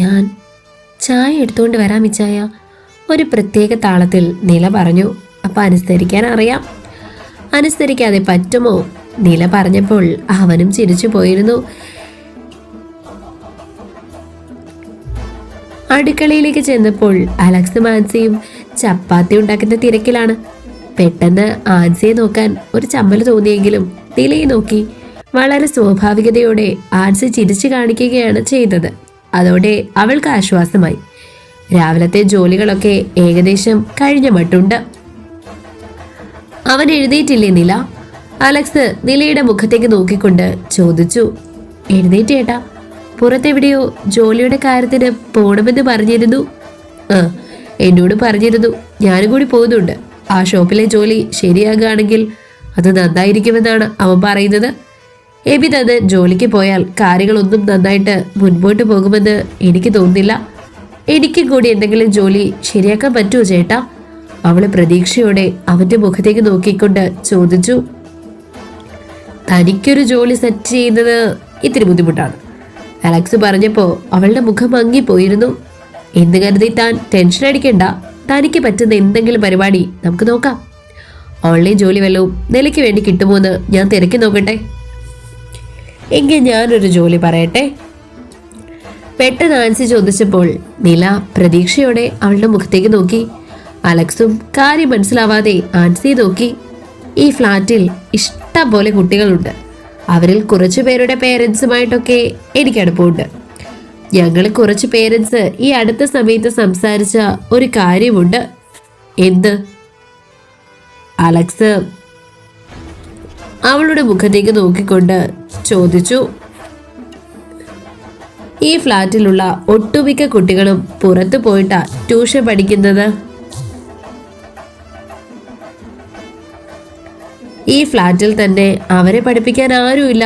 ഞാൻ ചായ എടുത്തുകൊണ്ട് വരാം ഇച്ചായ ഒരു പ്രത്യേക താളത്തിൽ നില പറഞ്ഞു. അപ്പം അനുസരിക്കാൻ അറിയാം. അനുസരിക്കാതെ പറ്റുമോ? നില പറഞ്ഞപ്പോൾ അവനും ചിരിച്ചു പോയിരുന്നു. അടുക്കളയിലേക്ക് ചെന്നപ്പോൾ അലക്സ് മാൻസിയും ചപ്പാത്തി ഉണ്ടാക്കുന്ന തിരക്കിലാണ്. പെട്ടെന്ന് ആൻസിയെ നോക്കാൻ ഒരു ചമ്മൽ തോന്നിയെങ്കിലും നിലയെ നോക്കി. വളരെ സ്വാഭാവികതയോടെ ആൻസി ചിരിച്ചു കാണിക്കുകയാണ് ചെയ്തത്. അതോടെ അവൾക്ക് ആശ്വാസമായി. രാവിലത്തെ ജോലികളൊക്കെ ഏകദേശം കഴിഞ്ഞ മട്ടുണ്ട് അവൻ എഴുന്നേറ്റില്ലേ നില? അലക്സ് നിലയുടെ മുഖത്തേക്ക് നോക്കിക്കൊണ്ട് ചോദിച്ചു. എഴുന്നേറ്റേട്ടാ പുറത്തെവിടെയോ ജോലിയുടെ കാര്യത്തിന് പോണമെന്ന് പറഞ്ഞിരുന്നു. ആ എന്നോട് പറഞ്ഞിരുന്നു. ഞാനും കൂടി പോകുന്നുണ്ട്. ആ ഷോപ്പിലെ ജോലി ശരിയാകുകയാണെങ്കിൽ അത് നന്നായിരിക്കുമെന്നാണ് അവൻ പറയുന്നത്. എബി തന്ന് ജോലിക്ക് പോയാൽ കാര്യങ്ങളൊന്നും നന്നായിട്ട് മുൻപോട്ട് പോകുമെന്ന് എനിക്ക് തോന്നുന്നില്ല. എനിക്കും കൂടി എന്തെങ്കിലും ജോലി ശരിയാക്കാൻ പറ്റുമോ ചേട്ടാ? അവൾ പ്രതീക്ഷയോടെ അവന്റെ മുഖത്തേക്ക് നോക്കിക്കൊണ്ട് ചോദിച്ചു. തനിക്കൊരു ജോലി സെറ്റ് ചെയ്യുന്നത് ഇത്തിരി ബുദ്ധിമുട്ടാണ്. അലക്സ് പറഞ്ഞപ്പോൾ അവളുടെ മുഖം മങ്ങിപ്പോയിരുന്നു. എന്ന് കരുതി താൻ ടെൻഷൻ അടിക്കണ്ട. തനിക്ക് പറ്റുന്ന എന്തെങ്കിലും പരിപാടി നമുക്ക് നോക്കാം. ഓൺലൈൻ ജോലി വല്ലതും നിലയ്ക്ക് വേണ്ടി കിട്ടുമോ എന്ന് ഞാൻ തിരക്കി നോക്കട്ടെ. എങ്കിൽ ഞാനൊരു ജോലി പറയട്ടെ? പെട്ടെന്ന് ആൻസി ചോദിച്ചപ്പോൾ നില പ്രതീക്ഷയോടെ അവളുടെ മുഖത്തേക്ക് നോക്കി. അലക്സും കാര്യം മനസ്സിലാവാതെ ആൻസിയെ നോക്കി. ഈ ഫ്ലാറ്റിൽ ഇഷ്ടം പോലെ കുട്ടികളുണ്ട്. അവരിൽ കുറച്ചു പേരുടെ പേരൻസുമായിട്ടൊക്കെ എനിക്ക് അടുപ്പമുണ്ട് ഞങ്ങൾ കുറച്ച് പേരൻസ് ഈ അടുത്ത സമയത്ത് സംസാരിച്ച ഒരു കാര്യമുണ്ട്. എന്ത്? അലക്സ് അവളുടെ മുഖത്തേക്ക് നോക്കിക്കൊണ്ട് ചോദിച്ചു. ഈ ഫ്ലാറ്റിലുള്ള ഒട്ടുമിക്ക കുട്ടികളും പുറത്തു പോയിട്ടാ ട്യൂഷൻ പഠിക്കുന്നത്? ഈ ഫ്ലാറ്റിൽ തന്നെ അവരെ പഠിപ്പിക്കാൻ ആരുമില്ല.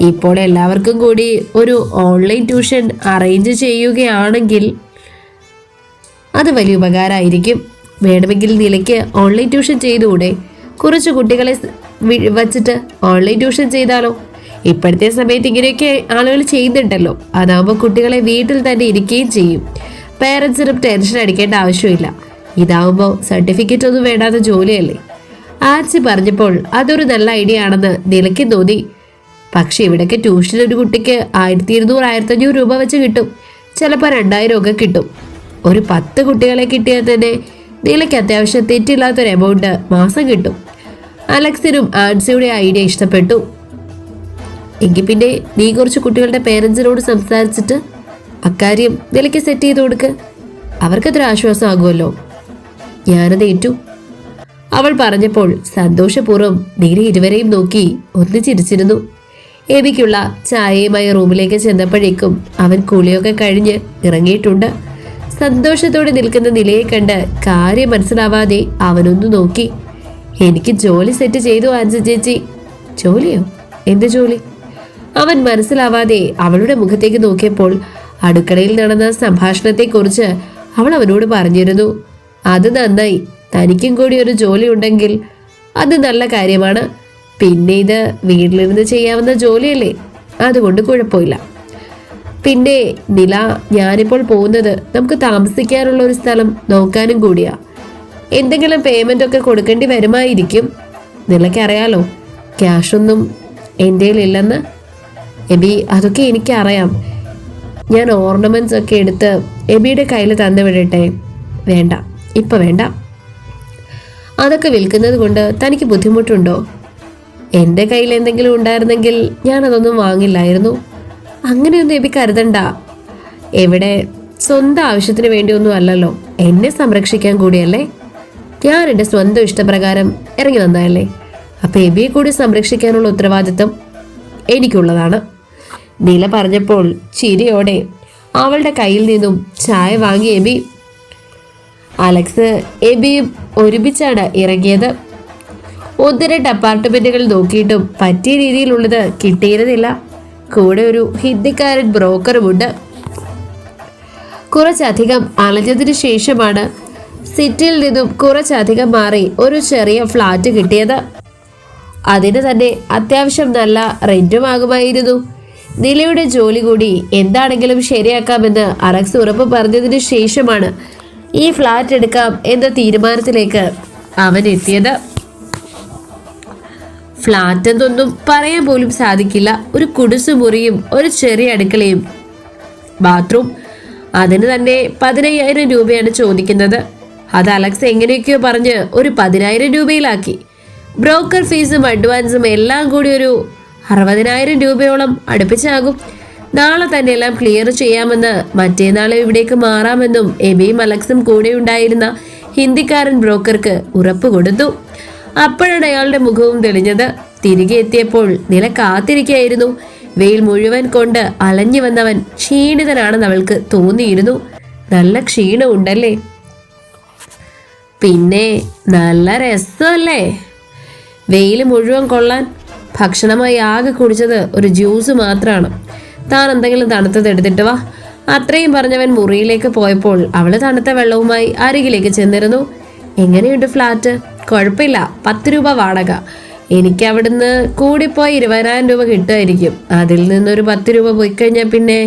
ഇപ്പോൾ എല്ലാവർക്കും കൂടി ഒരു ഓൺലൈൻ ട്യൂഷൻ അറേഞ്ച് ചെയ്യുകയാണെങ്കിൽ അത് വലിയ ഉപകാരമായിരിക്കും. വേണമെങ്കിൽ നിലയ്ക്ക് ഓൺലൈൻ ട്യൂഷൻ ചെയ്തുകൂടെ? കുറച്ച് കുട്ടികളെ വച്ചിട്ട് ഓൺലൈൻ ട്യൂഷൻ ചെയ്താലോ? ഇപ്പോഴത്തെ സമയത്ത് ഇങ്ങനെയൊക്കെ ആളുകൾ ചെയ്യുന്നുണ്ടല്ലോ. അതാകുമ്പോൾ കുട്ടികളെ വീട്ടിൽ തന്നെ ഇരിക്കുകയും ചെയ്യും. പേരൻസിനും ടെൻഷൻ അടിക്കേണ്ട ആവശ്യമില്ല. ഇതാവുമ്പോൾ സർട്ടിഫിക്കറ്റ് ഒന്നും വേണ്ടാത്ത ജോലിയല്ലേ? ആച്ചി പറഞ്ഞപ്പോൾ അതൊരു നല്ല ഐഡിയ ആണെന്ന് നിലയ്ക്ക് തോന്നി. പക്ഷെ ഇവിടേക്ക് ട്യൂഷൻ ഒരു കുട്ടിക്ക് ആയിരത്തി ഇരുന്നൂറ് ആയിരത്തി അഞ്ഞൂറ് രൂപ വെച്ച് കിട്ടും. ചിലപ്പോൾ രണ്ടായിരം ഒക്കെ കിട്ടും. ഒരു പത്ത് കുട്ടികളെ കിട്ടിയാൽ തന്നെ നിലയ്ക്ക് അത്യാവശ്യം തെറ്റില്ലാത്തൊരു എമൗണ്ട് മാസം കിട്ടും. അലക്സിനും ആൻസിയുടെ ഐഡിയ ഇഷ്ടപ്പെട്ടു. എങ്കിൽ പിന്നെ നീ കുറച്ച് കുട്ടികളുടെ പേരൻസിനോട് സംസാരിച്ചിട്ട് അക്കാര്യം വിലയ്ക്ക് സെറ്റ് ചെയ്ത് കൊടുക്ക്. അവർക്കതൊരു ആശ്വാസമാകുമല്ലോ. ഞാനത് ഏറ്റു. അവൾ പറഞ്ഞപ്പോൾ സന്തോഷപൂർവം നീരെ ഇരുവരെയും നോക്കി ഒന്ന് ചിരിച്ചിരുന്നു. എബിക്കുള്ള ചായയുമായി റൂമിലേക്ക് ചെന്നപ്പോഴേക്കും അവൻ കുളിയൊക്കെ കഴിഞ്ഞ് ഇറങ്ങിയിട്ടുണ്ട്. സന്തോഷത്തോടെ നിൽക്കുന്ന നിലയെ കണ്ട് കാര്യം മനസ്സിലാവാതെ അവനൊന്നു നോക്കി. എനിക്ക് ജോലി സെറ്റ് ചെയ്തു ആൻസി ചേച്ചി. ജോലിയോ? എന്ത് ജോലി? അവൻ മനസ്സിലാവാതെ അവളുടെ മുഖത്തേക്ക് നോക്കിയപ്പോൾ അടുക്കളയിൽ നടന്ന സംഭാഷണത്തെക്കുറിച്ച് അവൾ അവനോട് പറഞ്ഞിരുന്നു അത് നന്നായി. തനിക്കും കൂടി ഒരു ജോലി ഉണ്ടെങ്കിൽ അത് നല്ല കാര്യമാണ്. പിന്നെ ഇത് വീട്ടിലിരുന്ന് ചെയ്യാവുന്ന ജോലിയല്ലേ? അതുകൊണ്ട് കുഴപ്പമില്ല. പിന്നെ നില ഞാനിപ്പോൾ പോകുന്നത് നമുക്ക് താമസിക്കാനുള്ള ഒരു സ്ഥലം നോക്കാനും കൂടിയാ. എന്തെങ്കിലും പേയ്മെന്റ് ഒക്കെ കൊടുക്കേണ്ടി വരുമായിരിക്കും. നിലയ്ക്കറിയാലോ ക്യാഷൊന്നും എന്റെ ഇല്ലെന്ന്. എബി അതൊക്കെ എനിക്കറിയാം. ഞാൻ ഓർണമെന്റ്സ് ഒക്കെ എടുത്ത് എബിയുടെ കയ്യിൽ തന്നു വിടട്ടെ വേണ്ട. ഇപ്പം വേണ്ട. അതൊക്കെ വിൽക്കുന്നത് കൊണ്ട് തനിക്ക് ബുദ്ധിമുട്ടുണ്ടോ? എന്റെ കയ്യിൽ എന്തെങ്കിലും ഉണ്ടായിരുന്നെങ്കിൽ ഞാൻ അതൊന്നും വാങ്ങില്ലായിരുന്നു. അങ്ങനെയൊന്നും എബി കരുതണ്ട. എവിടെ? സ്വന്തം ആവശ്യത്തിന് വേണ്ടിയൊന്നും അല്ലല്ലോ. എന്നെ സംരക്ഷിക്കാൻ കൂടിയല്ലേ? ഞാൻ എന്റെ സ്വന്തം ഇഷ്ടപ്രകാരം ഇറങ്ങി വന്നതല്ലേ? അപ്പോൾ എബിയെ കൂടി സംരക്ഷിക്കാനുള്ള ഉത്തരവാദിത്വം എനിക്കുള്ളതാണ്. നീല പറഞ്ഞപ്പോൾ ചിരിയോടെ അവളുടെ കയ്യിൽ നിന്നും ചായ വാങ്ങി എബി. അലക്സ് എബിയും ഒരുമിച്ചാണ് ഇറങ്ങിയത്. ഒന്ന് രണ്ട് അപ്പാർട്ട്മെന്റുകൾ നോക്കിയിട്ടും പറ്റിയ രീതിയിലുള്ളത് കിട്ടിയിരുന്നില്ല. കൂടെ ഒരു ഹിന്ദിക്കാരൻ ബ്രോക്കറുമുണ്ട്. കുറച്ചധികം അലഞ്ഞതിനു ശേഷമാണ് സിറ്റിയിൽ നിന്നും കുറച്ചധികം മാറി ഒരു ചെറിയ ഫ്ലാറ്റ് കിട്ടിയത്. അതിന് തന്നെ അത്യാവശ്യം നല്ല റെന്റുമാകുമായിരുന്നു നിലയുടെ ജോലി കൂടി എന്താണെങ്കിലും ശരിയാക്കാമെന്ന് അലക്സ് ഉറപ്പ് പറഞ്ഞതിന് ശേഷമാണ് ഈ ഫ്ലാറ്റ് എടുക്കാം എന്ന തീരുമാനത്തിലേക്ക് അവൻ എത്തിയത്. ഫ്ലാറ്റ് എന്നൊന്നും പറയാൻ പോലും സാധിക്കില്ല. ഒരു കുടിസ് മുറിയും ഒരു ചെറിയ അടുക്കളയും. ബാത്റൂം. അതിന് തന്നെ പതിനയ്യായിരം രൂപയാണ് ചോദിക്കുന്നത്. അത് അലക്സ് എങ്ങനെയൊക്കെയോ പറഞ്ഞ് ഒരു പതിനായിരം രൂപയിലാക്കി. ബ്രോക്കർ ഫീസും അഡ്വാൻസും എല്ലാം കൂടി ഒരു അറുപതിനായിരം രൂപയോളം അടുപ്പിച്ചാകും. നാളെ തന്നെ എല്ലാം ക്ലിയർ ചെയ്യാമെന്ന് മറ്റേനാളെ ഇവിടേക്ക് മാറാമെന്നും എബിയും അലക്സും കൂടെ ഉണ്ടായിരുന്ന ഹിന്ദിക്കാരൻ ബ്രോക്കർക്ക് ഉറപ്പ് കൊടുത്തു. അപ്പോഴാണ് അയാളുടെ മുഖവും തെളിഞ്ഞത്. തിരികെ എത്തിയപ്പോൾ നില കാത്തിരിക്കുകയായിരുന്നു വെയിൽ മുഴുവൻ കൊണ്ട് അലഞ്ഞു വന്നവൻ ക്ഷീണിതനാണെന്ന് അവൾക്ക് തോന്നിയിരുന്നു. നല്ല ക്ഷീണമുണ്ടല്ലേ? പിന്നെ നല്ല രസമല്ലേ? വെയിൽ മുഴുവൻ കൊള്ളാൻ ഭക്ഷണമായി ആകെ കുടിച്ചത് ഒരു ജ്യൂസ് മാത്രമാണ് താൻ എന്തെങ്കിലും തണുത്തത് എടുത്തിട്ട് വാ. അത്രയും പറഞ്ഞവൻ മുറിയിലേക്ക് പോയപ്പോൾ അവൾ തണുത്ത വെള്ളവുമായി അരികിലേക്ക് ചെന്നിരുന്നു. എങ്ങനെയുണ്ട് ഫ്ലാറ്റ്? കുഴപ്പമില്ല. പത്ത് രൂപ വാടക. എനിക്ക് അവിടുന്ന് കൂടിപ്പോയി ഇരുപതിനായിരം രൂപ കിട്ടുമായിരിക്കും. അതിൽ നിന്നൊരു പത്ത് രൂപ പോയി കഴിഞ്ഞാൽ പിന്നെ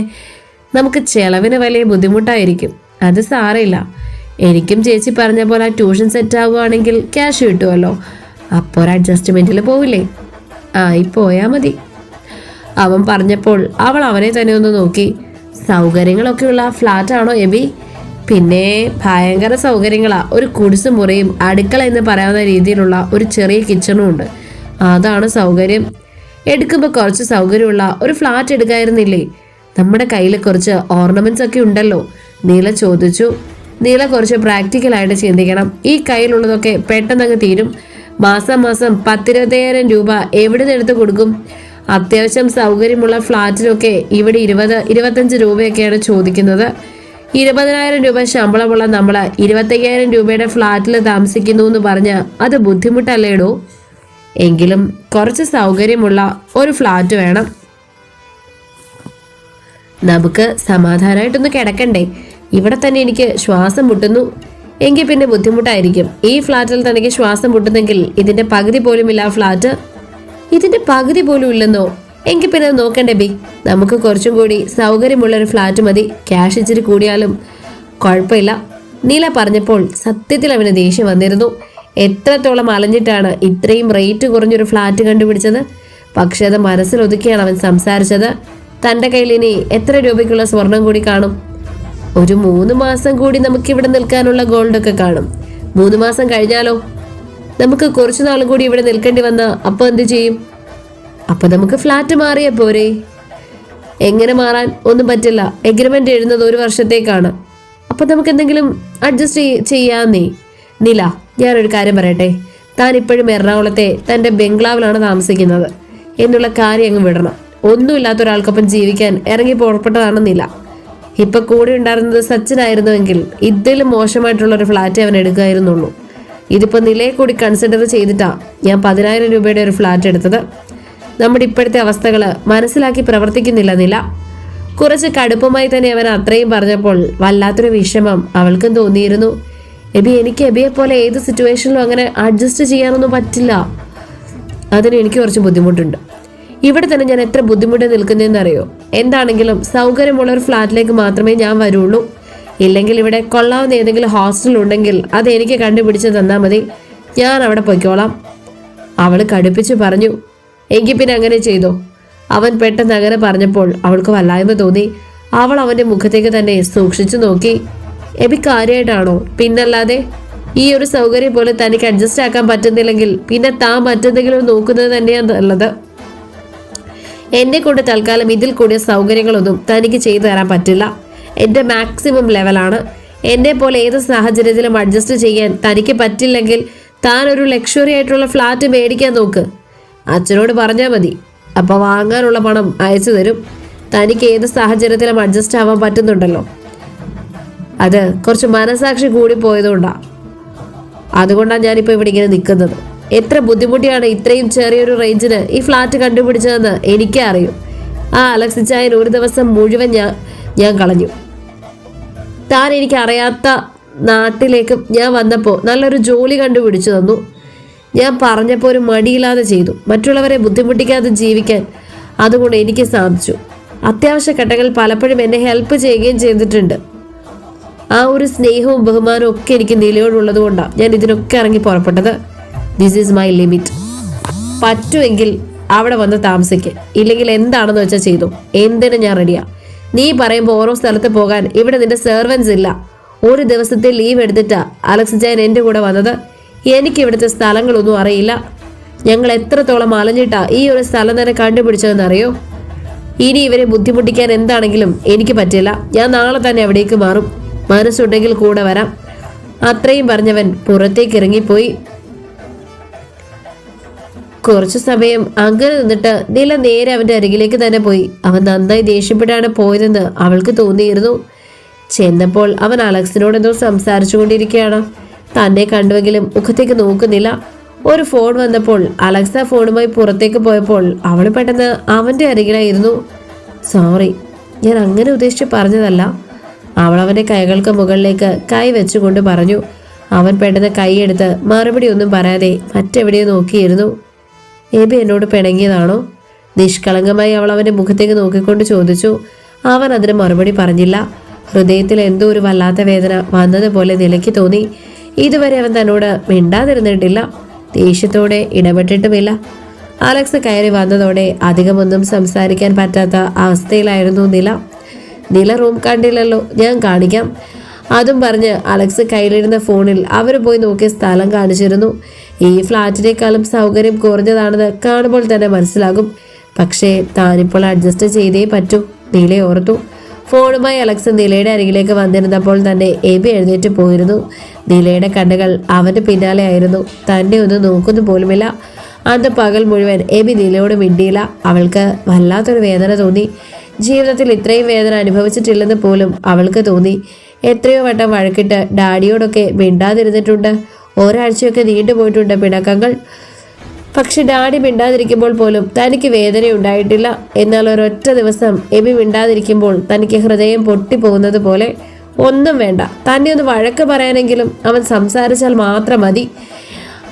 നമുക്ക് ചെലവിന് വലിയ ബുദ്ധിമുട്ടായിരിക്കും. അത് സാരമില്ല. എനിക്കും ചേച്ചി പറഞ്ഞ പോലെ ട്യൂഷൻ സെറ്റ് ആവുകയാണെങ്കിൽ ക്യാഷ് കിട്ടുമല്ലോ. അപ്പോൾ ഒരു അഡ്ജസ്റ്റ്മെന്റിൽ പോവില്ലേ? ആയി പോയാൽ മതി. അവൻ പറഞ്ഞപ്പോൾ അവൾ അവനെ തന്നെ ഒന്ന് നോക്കി. സൗകര്യങ്ങളൊക്കെയുള്ള ഫ്ലാറ്റാണോ എബി? പിന്നെ ഭയങ്കര സൗകര്യങ്ങളാ. ഒരു കുടിസ് മുറിയും അടുക്കള എന്ന് പറയാവുന്ന രീതിയിലുള്ള ഒരു ചെറിയ കിച്ചണും ഉണ്ട്. അതാണ് സൗകര്യം. എടുക്കുമ്പോൾ കുറച്ച് സൗകര്യമുള്ള ഒരു ഫ്ലാറ്റ് എടുക്കായിരുന്നില്ലേ? നമ്മുടെ കയ്യിൽ കുറച്ച് ഓർണമെന്റ്സ് ഒക്കെ ഉണ്ടല്ലോ. നീല ചോദിച്ചു. നീല കുറച്ച് പ്രാക്ടിക്കലായിട്ട് ചിന്തിക്കണം. ഈ കയ്യിലുള്ളതൊക്കെ പെട്ടെന്നങ്ങ് തീരും. മാസം മാസം പത്തിരുപത്തയ്യായിരം രൂപ എവിടെ നിന്ന് എടുത്ത് കൊടുക്കും? അത്യാവശ്യം സൗകര്യമുള്ള ഫ്ലാറ്റിനൊക്കെ ഇവിടെ ഇരുപത് ഇരുപത്തഞ്ച് രൂപയൊക്കെയാണ് ചോദിക്കുന്നത്. ഇരുപതിനായിരം രൂപ ശമ്പളമുള്ള നമ്മൾ ഇരുപത്തയ്യായിരം രൂപയുടെ ഫ്ലാറ്റിൽ താമസിക്കുന്നു എന്ന് പറഞ്ഞാൽ അത് ബുദ്ധിമുട്ടല്ലേടോ? എങ്കിലും കുറച്ച് സൗകര്യമുള്ള ഒരു ഫ്ലാറ്റ് വേണം. നമുക്ക് സമാധാനമായിട്ടൊന്ന് കിടക്കണ്ടേ? ഇവിടെ തന്നെ എനിക്ക് ശ്വാസം മുട്ടുന്നു. എങ്കിൽ പിന്നെ ബുദ്ധിമുട്ടായിരിക്കും. ഈ ഫ്ലാറ്റിൽ തനിക്ക് ശ്വാസം മുട്ടുന്നെങ്കിൽ ഇതിന്റെ പകുതി പോലും ഇല്ല ഫ്ലാറ്റ്. ഇതിന്റെ പകുതി പോലും ഇല്ലെന്നോ? എങ്കിൽ പിന്നെ നോക്കണ്ടേ ബി. നമുക്ക് കുറച്ചും കൂടി സൗകര്യമുള്ള ഒരു ഫ്ലാറ്റ് മതി. ക്യാഷ് ഇച്ചിരി കൂടിയാലും കുഴപ്പമില്ല. നീല പറഞ്ഞപ്പോൾ സത്യത്തിൽ അവന് ദേഷ്യം വന്നിരുന്നു. എത്രത്തോളം അലഞ്ഞിട്ടാണ് ഇത്രയും റേറ്റ് കുറഞ്ഞൊരു ഫ്ലാറ്റ് കണ്ടുപിടിച്ചത്? പക്ഷെ അത് മനസ്സിലൊതുക്കിയാണ് അവൻ സംസാരിച്ചത്. തന്റെ കയ്യിൽ ഇനി എത്ര രൂപയ്ക്കുള്ള സ്വർണം കൂടി കാണും? ഒരു മൂന്ന് മാസം കൂടി നമുക്ക് ഇവിടെ നിൽക്കാനുള്ള ഗോൾഡൊക്കെ കാണും. മൂന്ന് മാസം കഴിഞ്ഞാലോ? നമുക്ക് കുറച്ചു നാളും കൂടി ഇവിടെ നിൽക്കേണ്ടി വന്ന അപ്പോൾ എന്ത് ചെയ്യും? അപ്പൊ നമുക്ക് ഫ്ലാറ്റ് മാറിയ പോരെ. എങ്ങനെ മാറാൻ ഒന്നും പറ്റില്ല. എഗ്രിമെന്റ് എഴുതുന്നത് ഒരു വർഷത്തേക്കാണ്. അപ്പൊ നമുക്ക് എന്തെങ്കിലും അഡ്ജസ്റ്റ് ചെയ്യാന്നേ. നില ഞാനൊരു കാര്യം പറയട്ടെ. താൻ ഇപ്പോഴും എറണാകുളത്തെ തന്റെ ബംഗ്ലാവിലാണ് താമസിക്കുന്നത്. എന്നുള്ള കാര്യം അങ്ങ് വിടണം. ഒന്നുമില്ലാത്ത ഒരാൾക്കൊപ്പം ജീവിക്കാൻ ഇറങ്ങി പുറപ്പെട്ടതാണ് നില. ഇപ്പൊ കൂടെ ഉണ്ടായിരുന്നത് സച്ചിനായിരുന്നുവെങ്കിൽ ഇതിലും മോശമായിട്ടുള്ള ഒരു ഫ്ലാറ്റ് അവൻ എടുക്കുമായിരുന്നുള്ളൂ ഇതിപ്പോൾ നിലയെ കൂടി കൺസിഡർ ചെയ്തിട്ടാ ഞാൻ പതിനായിരം രൂപയുടെ ഒരു ഫ്ലാറ്റ് എടുത്തത്. നമ്മുടെ ഇപ്പോഴത്തെ അവസ്ഥകൾ മനസ്സിലാക്കി പ്രവർത്തിക്കുന്നില്ല നില. കുറച്ച് കടുപ്പമായി തന്നെ അവൻ അത്രയും പറഞ്ഞപ്പോൾ വല്ലാത്തൊരു വിഷമം അവൾക്കും തോന്നിയിരുന്നു. എബി എനിക്ക് എബിയെ പോലെ ഏത് സിറ്റുവേഷനിലും അങ്ങനെ അഡ്ജസ്റ്റ് ചെയ്യാനൊന്നും പറ്റില്ല. അതിന് എനിക്ക് കുറച്ച് ബുദ്ധിമുട്ടുണ്ട്. ഇവിടെ തന്നെ ഞാൻ എത്ര ബുദ്ധിമുട്ട് നിൽക്കുന്നതെന്ന് അറിയോ എന്താണെങ്കിലും സൗകര്യമുള്ള ഒരു ഫ്ലാറ്റിലേക്ക് മാത്രമേ ഞാൻ വരുള്ളൂ. ഇല്ലെങ്കിൽ ഇവിടെ കൊള്ളാവുന്ന ഏതെങ്കിലും ഹോസ്റ്റൽ ഉണ്ടെങ്കിൽ അത് എനിക്ക് കണ്ടുപിടിച്ച് തന്നാൽ മതി. ഞാൻ അവിടെ പൊയ്ക്കോളാം. അവൾ കടുപ്പിച്ച് പറഞ്ഞു എങ്കിൽ പിന്നെ അങ്ങനെ ചെയ്തോ? അവൻ പെട്ടെന്ന് അങ്ങനെ പറഞ്ഞപ്പോൾ അവൾക്ക് വല്ലായ്മ തോന്നി. അവൾ അവന്റെ മുഖത്തേക്ക് തന്നെ സൂക്ഷിച്ചു നോക്കി. എബി കാര്യമായിട്ടാണോ പിന്നല്ലാതെ ഈ ഒരു സൗകര്യം പോലെ തനിക്ക് അഡ്ജസ്റ്റ് ആക്കാൻ പറ്റുന്നില്ലെങ്കിൽ പിന്നെ താൻ മറ്റെന്തെങ്കിലും നോക്കുന്നത് തന്നെയാണ് നല്ലത്. എന്നെ കൊണ്ട് തൽക്കാലം ഇതിൽ കൂടിയ സൗകര്യങ്ങളൊന്നും തനിക്ക് ചെയ്തു തരാൻ പറ്റില്ല. എന്റെ മാക്സിമം ലെവലാണ് എന്നെ പോലെ ഏത് സാഹചര്യത്തിലും അഡ്ജസ്റ്റ് ചെയ്യാൻ തനിക്ക് പറ്റില്ലെങ്കിൽ താൻ ഒരു ലക്ഷറി ആയിട്ടുള്ള ഫ്ലാറ്റ് മേടിക്കാൻ നോക്ക്. അച്ഛനോട് പറഞ്ഞാൽ മതി. അപ്പോൾ വാങ്ങാനുള്ള പണം അയച്ചു തരും. തനിക്ക് ഏത് സാഹചര്യത്തിലും അഡ്ജസ്റ്റ് ആവാൻ പറ്റുന്നുണ്ടല്ലോ. അത് കുറച്ച് മനസാക്ഷി കൂടി പോയതുകൊണ്ടാണ് അതുകൊണ്ടാണ് ഞാനിപ്പോൾ ഇവിടെ ഇങ്ങനെ നിൽക്കുന്നത് എത്ര ബുദ്ധിമുട്ടിയാണ് ഇത്രയും ചെറിയൊരു റേഞ്ചിന് ഈ ഫ്ലാറ്റ് കണ്ടുപിടിച്ചതെന്ന് എനിക്കേ അറിയൂ. ആ അലക്സി ചായൻ ഒരു ദിവസം മുഴുവൻ ഞാൻ ഞാൻ കളഞ്ഞു. താൻ എനിക്കറിയാത്ത നാട്ടിലേക്ക് ഞാൻ വന്നപ്പോൾ നല്ലൊരു ജോലി കണ്ടുപിടിച്ചു തന്നു. ഞാൻ പറഞ്ഞപ്പോൾ ഒരു മടിയില്ലാതെ ചെയ്തു. മറ്റുള്ളവരെ ബുദ്ധിമുട്ടിക്കാതെ ജീവിക്കാൻ അതുകൊണ്ട് എനിക്ക് സാധിച്ചു. അത്യാവശ്യ ഘട്ടങ്ങളിൽ പലപ്പോഴും എന്നെ ഹെൽപ്പ് ചെയ്യുകയും ചെയ്തിട്ടുണ്ട്. ആ ഒരു സ്നേഹവും ബഹുമാനവും ഒക്കെ എനിക്ക് നിലയോടുള്ളത് കൊണ്ടാണ് ഞാൻ ഇതിനൊക്കെ ഇറങ്ങി പുറപ്പെട്ടത്. ദിസ് ഈസ് മൈ ലിമിറ്റ് പറ്റുമെങ്കിൽ അവിടെ വന്ന് താമസിക്ക്. ഇല്ലെങ്കിൽ എന്താണെന്ന് വെച്ചാൽ ചെയ്തു. എന്തിനും ഞാൻ റെഡിയാ നീ പറയുമ്പോൾ ഓരോ സ്ഥലത്ത് പോകാൻ ഇവിടെ നിന്റെ സെർവൻസ് ഇല്ല. ഒരു ദിവസത്തെ ലീവ് എടുത്തിട്ടാ അലക്സ് ജയൻ എന്റെ കൂടെ വന്നത്. എനിക്ക് ഇവിടുത്തെ സ്ഥലങ്ങളൊന്നും അറിയില്ല. ഞങ്ങൾ എത്രത്തോളം അലഞ്ഞിട്ടാ ഈ ഒരു സ്ഥലം തന്നെ കണ്ടുപിടിച്ചതെന്ന് അറിയോ? ഇനി ഇവരെ ബുദ്ധിമുട്ടിക്കാൻ എന്താണെങ്കിലും എനിക്ക് പറ്റില്ല. ഞാൻ നാളെ തന്നെ അവിടേക്ക് മാറും. മനസ്സുണ്ടെങ്കിൽ കൂടെ വരാം. അത്രയും പറഞ്ഞവൻ പുറത്തേക്ക് ഇറങ്ങിപ്പോയി. കുറച്ചു സമയം അങ്ങനെ നിന്നിട്ട് നില നേരെ അവന്റെ അരികിലേക്ക് തന്നെ പോയി. അവൻ നന്നായി ദേഷ്യപ്പെട്ടാണ് പോയതെന്ന് അവൾക്ക് തോന്നിയിരുന്നു. ചെന്നപ്പോൾ അവൻ അലക്സിനോട് എന്തോ സംസാരിച്ചു കൊണ്ടിരിക്കുകയാണ്. തന്നെ കണ്ടുവെങ്കിലും മുഖത്തേക്ക് നോക്കുന്നില്ല. ഒരു ഫോൺ വന്നപ്പോൾ അലക്സ ഫോണുമായി പുറത്തേക്ക് പോയപ്പോൾ അവൾ പെട്ടെന്ന് അവന്റെ അരികിലായിരുന്നു. സോറി ഞാൻ അങ്ങനെ ഉദ്ദേശിച്ച് പറഞ്ഞതല്ല. അവൾ അവന്റെ കൈകൾക്ക് മുകളിലേക്ക് കൈ വെച്ചുകൊണ്ട് പറഞ്ഞു. അവൻ പെട്ടെന്ന് കൈയെടുത്ത് മറുപടി ഒന്നും പറയാതെ മറ്റെവിടെയോ നോക്കിയിരുന്നു. എബി എന്നോട് പിണങ്ങിയതാണോ? നിഷ്കളങ്കമായി അവൾ അവന്റെ മുഖത്തേക്ക് നോക്കിക്കൊണ്ട് ചോദിച്ചു. അവൻ അതിന് മറുപടി പറഞ്ഞില്ല. ഹൃദയത്തിൽ എന്തോ ഒരു വല്ലാത്ത വേദന വന്നതുപോലെ നിലയ്ക്ക് തോന്നി. ഇതുവരെ അവൻ തന്നോട് മിണ്ടാതിരുന്നിട്ടില്ല. ദേഷ്യത്തോടെ ഇടപെട്ടിട്ടുമില്ല. അലക്സ് കയറി വന്നതോടെ അധികമൊന്നും സംസാരിക്കാൻ പറ്റാത്ത അവസ്ഥയിലായിരുന്നു നില. നില റൂം കണ്ടില്ലല്ലോ ഞാൻ കാണിക്കാം. അതും പറഞ്ഞ് അലക്സ് കയ്യിലിരുന്ന ഫോണിൽ അവർ പോയി നോക്കിയ സ്ഥലം കാണിച്ചിരുന്നു. ഈ ഫ്ലാറ്റിനേക്കാളും സൗകര്യം കുറഞ്ഞതാണെന്ന് കാണുമ്പോൾ തന്നെ മനസ്സിലാകും. പക്ഷേ താനിപ്പോൾ അഡ്ജസ്റ്റ് ചെയ്തേ പറ്റൂ. നീല ഓർത്തു. ഫോണുമായി അലക്സ് നിലയുടെ അരികിലേക്ക് വന്നിരുന്നപ്പോൾ തന്നെ എബി എഴുന്നേറ്റ് പോയിരുന്നു. നിലയുടെ കണ്ണുകൾ അവന്റെ പിന്നാലെ ആയിരുന്നു. തന്നെ ഒന്നും നോക്കുന്നു പോലുമില്ല. അന്ന് പകൽ മുഴുവൻ എബി നിലയോട് മിണ്ടിയില്ല. അവൾക്ക് വല്ലാത്തൊരു വേദന തോന്നി. ജീവിതത്തിൽ ഇത്രയും വേദന അനുഭവിച്ചിട്ടില്ലെന്ന് പോലും അവൾക്ക് തോന്നി. എത്രയോ വട്ടം വഴക്കിട്ട് ഡാഡിയോടൊക്കെ മിണ്ടാതിരുന്നിട്ടുണ്ട്. ഒരാഴ്ചയൊക്കെ നീണ്ടുപോയിട്ടുണ്ട് പിണക്കങ്ങൾ. പക്ഷെ ഡാഡി മിണ്ടാതിരിക്കുമ്പോൾ പോലും തനിക്ക് വേദനയുണ്ടായിട്ടില്ല. എന്നാൽ ഒരൊറ്റ ദിവസം എബി മിണ്ടാതിരിക്കുമ്പോൾ തനിക്ക് ഹൃദയം പൊട്ടിപ്പോകുന്നത് പോലെ ഒന്നും വേണ്ട. തന്നെ ഒന്ന് വഴക്ക് പറയാനെങ്കിലും അവൻ സംസാരിച്ചാൽ മാത്രം മതി.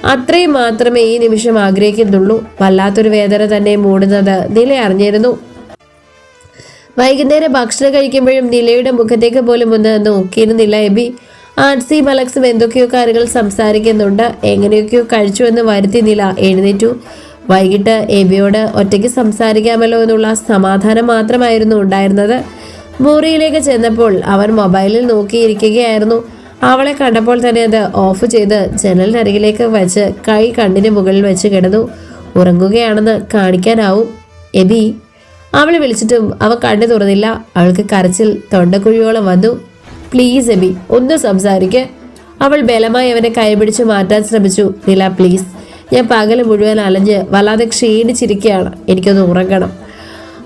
അത്രയും മാത്രമേ ഈ നിമിഷം ആഗ്രഹിക്കുന്നുള്ളൂ. വല്ലാത്തൊരു വേദന തന്നെ മൂടുന്നത് നില അറിഞ്ഞിരുന്നു. വൈകുന്നേരം ഭക്ഷണം കഴിക്കുമ്പോഴും നിലയുടെ മുഖത്തേക്ക് പോലും ഒന്ന് നോക്കിയിരുന്നില്ല എബി. ആൻസിയും മലക്സും എന്തൊക്കെയോ കാര്യങ്ങൾ സംസാരിക്കുന്നുണ്ട്. എങ്ങനെയൊക്കെയോ കഴിച്ചു എന്ന് വരുത്തി നില. എഴുന്നേറ്റു. വൈകിട്ട് എബിയോട് ഒറ്റയ്ക്ക് സംസാരിക്കാമല്ലോ എന്നുള്ള സമാധാനം മാത്രമായിരുന്നു ഉണ്ടായിരുന്നത്. മുറിയിലേക്ക് ചെന്നപ്പോൾ അവൻ മൊബൈലിൽ നോക്കിയിരിക്കുകയായിരുന്നു. അവളെ കണ്ടപ്പോൾ തന്നെ അത് ഓഫ് ചെയ്ത് ജനലിനരികിലേക്ക് വെച്ച് കൈ കണ്ണിന് മുകളിൽ വെച്ച് കിടന്നു. ഉറങ്ങുകയാണെന്ന് കാണിക്കാനാവും. എബി അവളെ വിളിച്ചിട്ടും അവ കണ്ണു തുറന്നില്ല. അവൾക്ക് കരച്ചിൽ തൊണ്ടക്കുഴിയോളം വന്നു. പ്ലീസ് എബി ഒന്ന് സംസാരിക്ക്. അവൾ ബലമായി അവനെ കൈപിടിച്ച് മാറ്റാൻ ശ്രമിച്ചു. നില പ്ലീസ് ഞാൻ പകൽ മുഴുവൻ അലഞ്ഞ് വല്ലാതെ ക്ഷീണിച്ചിരിക്കുകയാണ്. എനിക്കൊന്ന് ഉറങ്ങണം.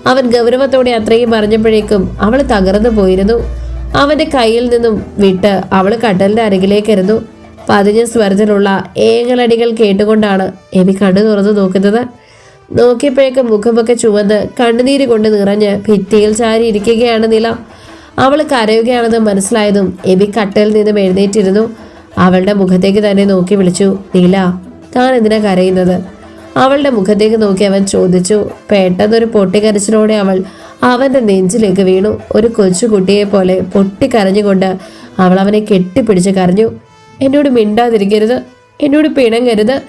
അവൻ ഗൗരവത്തോടെ അത്രയും പറഞ്ഞപ്പോഴേക്കും അവൾ തകർന്നു പോയിരുന്നു. അവന്റെ കയ്യിൽ നിന്നും വിട്ട് അവൾ കട്ടലിന്റെ അരികിലേക്കിരുന്നു. പതിഞ്ഞ സ്വരത്തിലുള്ള ഏങ്ങലടികൾ കേട്ടുകൊണ്ടാണ് എബി കണ്ണു തുറന്നു നോക്കുന്നത്. നോക്കിയപ്പോഴേക്കും മുഖമൊക്കെ ചുവന്ന് കണ്ണുനീര് കൊണ്ട് നിറഞ്ഞ് ഭിത്തിയിൽ ചാരി ഇരിക്കുകയാണ് നില. അവൾ കരയുകയാണെന്ന് മനസ്സിലായതും എബി കട്ടയിൽ നിന്നും എഴുന്നേറ്റിരുന്നു. അവളുടെ മുഖത്തേക്ക് തന്നെ നോക്കി വിളിച്ചു നീല താൻ എന്തിനാ കരയുന്നത്? അവളുടെ മുഖത്തേക്ക് നോക്കി അവൻ ചോദിച്ചു പെട്ടെന്നൊരു പൊട്ടിക്കരച്ചിലോടെ അവൾ അവന്റെ നെഞ്ചിലേക്ക് വീണു. ഒരു കൊച്ചുകുട്ടിയെ പോലെ പൊട്ടിക്കരഞ്ഞുകൊണ്ട് അവൾ അവനെ കെട്ടിപ്പിടിച്ച് കരഞ്ഞു. എന്നോട് മിണ്ടാതിരിക്കരുത് എന്നോട് പിണങ്ങരുത്.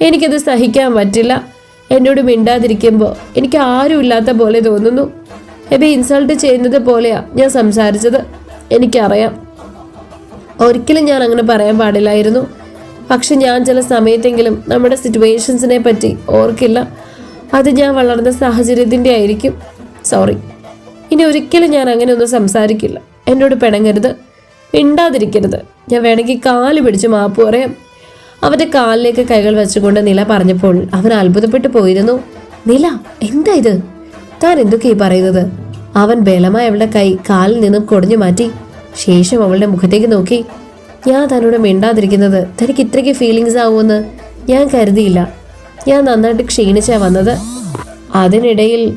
എനിക്കത് സഹിക്കാൻ പറ്റില്ല. എന്നോട് മിണ്ടാതിരിക്കുമ്പോൾ എനിക്ക് ആരുമില്ലാത്ത പോലെ തോന്നുന്നു. എബി ഇൻസൾട്ട് ചെയ്യുന്നത് പോലെയാ ഞാൻ സംസാരിച്ചത്. എനിക്കറിയാം. ഒരിക്കലും ഞാൻ അങ്ങനെ പറയാൻ പാടില്ലായിരുന്നു. പക്ഷെ ഞാൻ ചില സമയത്തെങ്കിലും നമ്മുടെ സിറ്റുവേഷൻസിനെ പറ്റി ഓർക്കില്ല. അത് ഞാൻ വളർന്ന സാഹചര്യത്തിന്റെ ആയിരിക്കും. സോറി. ഇനി ഒരിക്കലും ഞാൻ അങ്ങനെ ഒന്നും സംസാരിക്കില്ല. എന്നോട് പിണങ്ങരുത്. ഇണ്ടാതിരിക്കരുത് ഞാൻ വേണമെങ്കിൽ കാൽ പിടിച്ച് മാപ്പ് പറയാം. അവന്റെ കാലിലേക്ക് കൈകൾ വെച്ചുകൊണ്ട് നില പറഞ്ഞപ്പോൾ അവൻ അത്ഭുതപ്പെട്ടു പോയിരുന്നു. നില എന്താ ഇത്? താൻ എന്തൊക്കെ ഈ പറയുന്നത്? അവൻ ബലമായി അവളുടെ കൈ കാലിൽ നിന്നും കൊടഞ്ഞു മാറ്റി ശേഷം അവളുടെ മുഖത്തേക്ക് നോക്കി. ഞാൻ തന്നോട് മിണ്ടാതിരിക്കുന്നത് തനിക്ക് ഇത്രയ്ക്ക് ഫീലിങ്സ് ആവുമെന്ന് ഞാൻ കരുതിയില്ല. ഞാൻ നന്നായിട്ട് ക്ഷീണിച്ചാ വന്നത്. അതിനിടയിൽ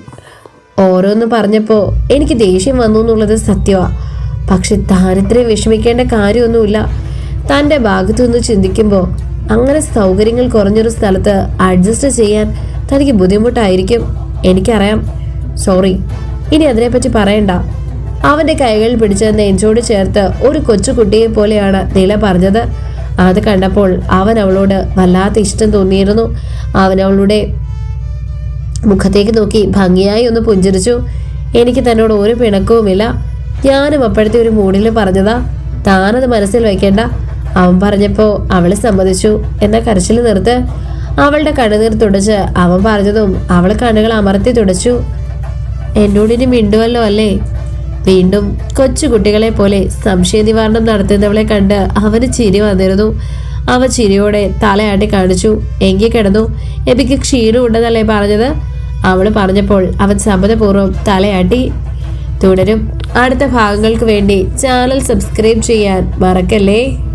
ഓരോന്ന് പറഞ്ഞപ്പോൾ എനിക്ക് ദേഷ്യം വന്നു എന്നുള്ളത് സത്യമാണ് പക്ഷെ താൻ ഇത്രയും വിഷമിക്കേണ്ട കാര്യമൊന്നുമില്ല. തന്റെ ഭാഗത്തു നിന്ന് ചിന്തിക്കുമ്പോൾ അങ്ങനെ സൗകര്യങ്ങൾ കുറഞ്ഞൊരു സ്ഥലത്ത് അഡ്ജസ്റ്റ് ചെയ്യാൻ തനിക്ക് ബുദ്ധിമുട്ടായിരിക്കും. എനിക്കറിയാം സോറി ഇനി അതിനെപ്പറ്റി പറയണ്ട. അവന്റെ കൈകൾ പിടിച്ച് നെഞ്ചോട് ചേർത്ത് ഒരു കൊച്ചുകുട്ടിയെ പോലെയാണ് നില പറഞ്ഞത്. അത് കണ്ടപ്പോൾ അവൻ അവളോട് വല്ലാത്ത ഇഷ്ടം തോന്നിയിരുന്നു. അവൻ അവളുടെ മുഖത്തേക്ക് നോക്കി ഭംഗിയായി ഒന്ന് പുഞ്ചിരിച്ചു. എനിക്ക് തന്നോട് ഒരു പിണക്കവുമില്ല. ഞാനും അപ്പോഴത്തെ ഒരു മൂഡിൽ പറഞ്ഞതാ. താനത് മനസ്സിൽ വയ്ക്കേണ്ട അവൻ പറഞ്ഞപ്പോൾ അവൾ സമ്മതിച്ചു. എന്ന കരച്ചിൽ നിർത്ത്. അവളുടെ കണ്ണുനീർ തുടച്ച് അവൻ പറഞ്ഞതും അവൾ കണ്ണുകൾ അമർത്തി തുടച്ചു. എന്നോടിനി മിണ്ടുവല്ലോ അല്ലേ? വീണ്ടും കൊച്ചുകുട്ടികളെ പോലെ സംശയ നിവാരണം നടത്തുന്നവളെ കണ്ട് അവന് ചിരി വന്നിരുന്നു. അവ ചിരിയോടെ തലയാട്ടി കാണിച്ചു. എങ്കിൽ കിടന്നു. എബിക്ക് ക്ഷീണം ഉണ്ടെന്നല്ലേ പറഞ്ഞത്? അവൾ പറഞ്ഞപ്പോൾ അവൻ സമ്മതപൂർവം തലയാട്ടി. തുടരും. അടുത്ത ഭാഗങ്ങൾക്ക് വേണ്ടി ചാനൽ സബ്സ്ക്രൈബ് ചെയ്യാൻ മറക്കല്ലേ?